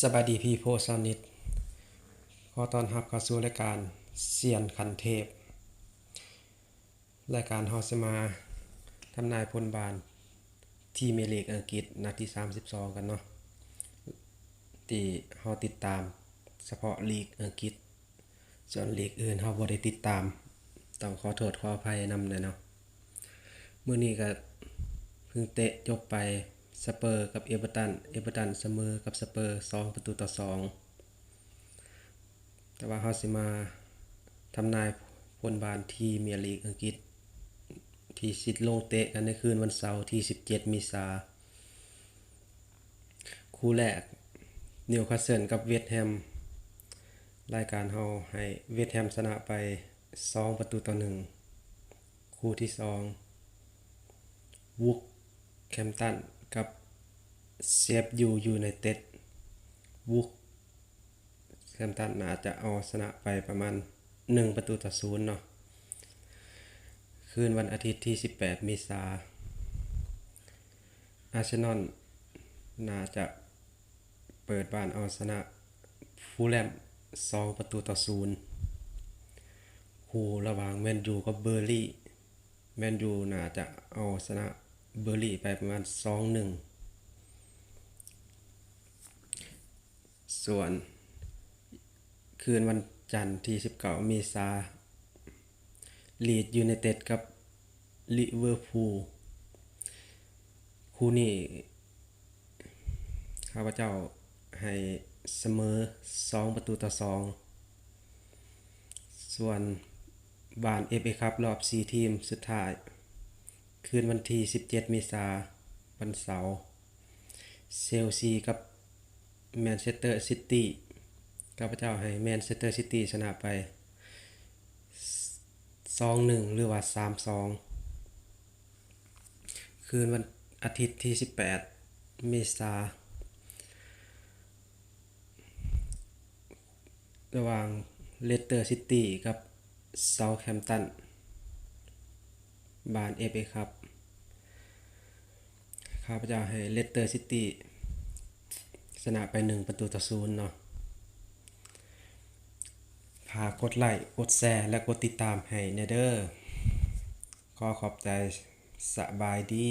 สบายดีพี่โพสานิทขอต้อนรับเข้าสู่รายการเสียนคันเทพ รายการเฮาสมาทำนายผลบานที่เมลีกอังกฤษนัดที่ 32 กันเนาะที่เฮาติดตามเฉพาะลีกอังกฤษ ส่วนลีกอื่นเฮาบ่ได้ติดตาม ต้องขอโทษขออภัยนำเลยเนาะมื้อนี้ก็เพิ่งเตะจบไป สเปอร์กับเอเวอร์ตัน เอเวอร์ตันเสมอกับสเปอร์2ประตูต่อ2แต่ว่าเฮาสิมาทำนายผลบานที่เมียลีกอังกฤษ ที่สิทธิ์ลงเตะกันในคืนวันเสาร์ที่ 17มีษาคู่แรกนิวคาสเซิลกับเวสต์แฮม รายการเฮาให้เวสต์แฮมชนะไป 2 ประตูต่อ 1 คู่ที่ 2 วุกแคมตัน กับเซฟยูยูไนเต็ดวุกแคมตันน่าจะเอาชนะไปประมาณ 1 ประตูต่อศูนย์เนาะคืนวันอาทิตย์ที่ 18มีษาอาร์เซนอลน่าจะเปิดบ้านเอาชนะฟูลแลม2 ประตูต่อศูนย์คู่ระหว่างแมนยูกับเบอร์ลี่แมนยูน่าจะเอาชนะ เบอร์ลี่ไปประมาณ2-1ส่วน คืนวันจันทร์ที่ 19มีษาลีดยูไนเต็ดกับลิเวอร์พูลคู่นี้ข้าพเจ้าให้เสมอ 2 ประตูต่อ 2 ส่วนบาน FA ครับรอบ 4 ทีมสุดท้าย คืนวันที่ 17มีษาวันเสาร์เชลซีกับแมนเชสเตอร์ซิตี้ข้าพเจ้าให้แมนเชสเตอร์ซิตี้ชนะไป 2-1 หรือว่า 3-2 คืนวันอาทิตย์ที่ 18 เมษาระหว่างเลสเตอร์ซิตี้กับเซาแฮมป์ตัน บานเอฟเอครับข้าพเจ้าให้เลสเตอร์ซิตี้ชนะไป1ประตูต่อศูนย์เนาะพากดไลค์ กดแชร์ และกดติดตามให้เนเดอร์ขอขอบใจสบายดี